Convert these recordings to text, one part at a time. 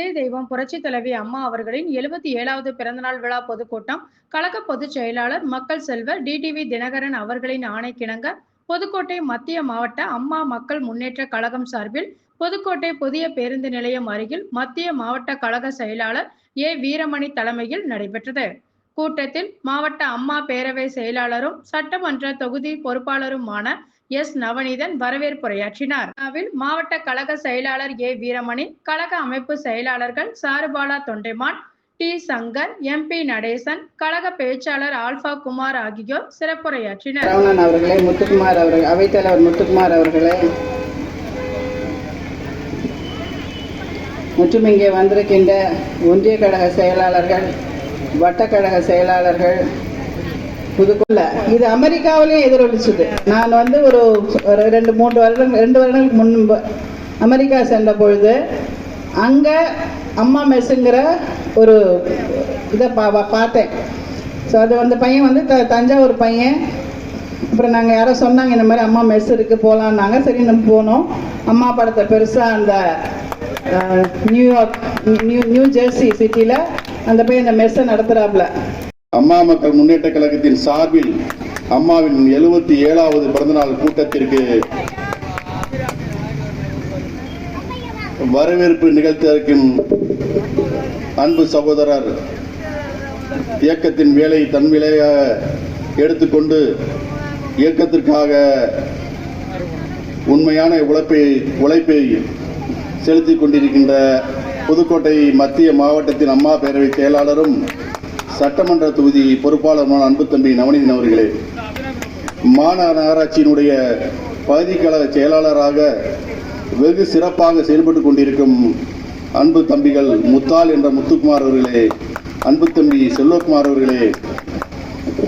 இதய தெய்வம் புரட்சி தலைவி அம்மா அவர்களின் எழுபத்தி ஏழாவது பிறந்தநாள் விழா பொதுக்கூட்டம். கழக பொதுச் செயலாளர் மக்கள் செல்வர் டிடிவி தினகரன் அவர்களின் ஆணைக்கிணங்க புதுக்கோட்டை மத்திய மாவட்ட அம்மா மக்கள் முன்னேற்ற கழகம் சார்பில் புதுக்கோட்டை புதிய பேருந்து நிலையம் அருகில் மத்திய மாவட்ட கழக செயலாளர் ஏ வீரமணி தலைமையில் நடைபெற்றது. கூட்டத்தில் மாவட்ட அம்மா பேரவை செயலாளரும் சட்டமன்ற தொகுதி பொறுப்பாளருமான எஸ் நவநீதன் வரவேற்புரையாற்றினார். மாவட்ட கழக செயலாளர் ஏ வீரமணி கழக அமைப்பு செயலாளர்கள் சாருபாலா தொண்டைமான் டி சங்கர் எம்பி நடேசன் கழக பேச்சாளர் ஆல்பா குமார் ஆகியோர் சிறப்புரையாற்றினர். ரவணன் அவர்களே முத்துக்குமார் அவர்கள் அவைத்தலைவர் முத்துக்குமார் அவர்களே. மற்றும் இங்கே வந்திருக்கின்ற ஒன்றிய கழக செயலாளர்கள் வட்டக்கழக செயலாளர்கள் புதுக்குள்ள இது அமெரிக்காவிலேயே எதிரொலிச்சுது. நான் வந்து ஒரு ஒரு ரெண்டு மூன்று வருடம் ரெண்டு வருடங்களுக்கு முன்பு அமெரிக்கா சென்ற பொழுது அங்கே அம்மா மெஸ்ஸுங்கிற ஒரு இதை பா பார்த்தேன். ஸோ அது அந்த பையன் வந்து த தஞ்சாவூர் பையன். அப்புறம் நாங்கள் யாரோ சொன்னாங்க இந்த மாதிரி அம்மா மெஸ் இருக்குது போகலான்னாங்க சரி நம்ம போனோம். அம்மா படத்தை பெருசாக அந்த நியூயார்க் நியூ நியூ ஜெர்சி சிட்டியில் அந்த பையன் அந்த மெஸ்ஸை நடத்துகிறாப்புல அம்மா மக்கள் முன்னேற்ற கழகத்தின் சார்பில் அம்மாவின் எழுபத்தி ஏழாவது பிறந்தநாள் கூட்டத்திற்கு வரவேற்பு நிகழ்த்தியிருக்கும் அன்பு சகோதரர் இயக்கத்தின் வேலை தன்விலையாக எடுத்துக்கொண்டு இயக்கத்திற்காக உண்மையான உழைப்பை உழைப்பை செலுத்திக் கொண்டிருக்கின்ற புதுக்கோட்டை மத்திய மாவட்டத்தின் அம்மா பேரவை செயலாளரும் சட்டமன்ற தொகுதி பொறுப்பாளருமான அன்பு தம்பி நவநீதன் அவர்களே மாநகராட்சியினுடைய பகுதிக்கழக செயலாளராக வெகு சிறப்பாக செயல்பட்டு கொண்டிருக்கும் அன்பு தம்பிகள் முத்தால் என்ற முத்துக்குமார் அவர்களே அன்பு தம்பி செல்வகுமார் அவர்களே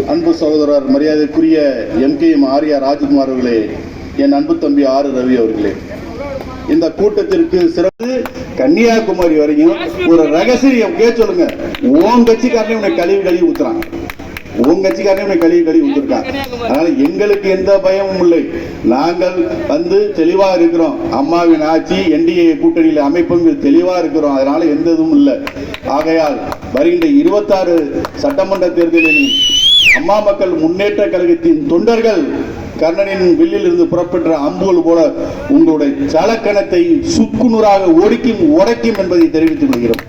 அன்பு சகோதரர் மரியாதைக்குரிய M K M Arya Rajkumar அவர்களே என் அன்பு தம்பி ஆர் ரவி அவர்களே. இந்த கூட்டத்திற்கு சிறப்பு கன்னியாகுமரி வரைக்கும் ஒரு ரகசியம். கே சொல்லுங்க. உன் கட்சிக்காரனே உன்னை கழிவு கழுவி ஊத்துறான். உன் கட்சிக்காரனே உன்னை கழுவி கழுவி ஊத்துருக்கான். அதனால எங்களுக்கு எந்த பயமும் இல்லை. நாங்கள் வந்து தெளிவா இருக்கிறோம். அம்மாவின் ஆட்சி என்டிஏ கூட்டணியில் அமைப்பும் தெளிவா இருக்கிறோம். அதனால எந்த இதுவும் இல்லை. ஆகையால் வருகின்ற இருபத்தாறு சட்டமன்ற தேர்தலில் அம்மா மக்கள் முன்னேற்ற கழகத்தின் தொண்டர்கள் கர்ணனின் வில்லில் இருந்து புறப்பெற்ற அம்புகள் போல உங்களுடைய ஜலக்கணத்தை சுக்குநூறாக ஒடுக்கும் உடைக்கும் என்பதை தெரிவித்துக் கொள்கிறோம்.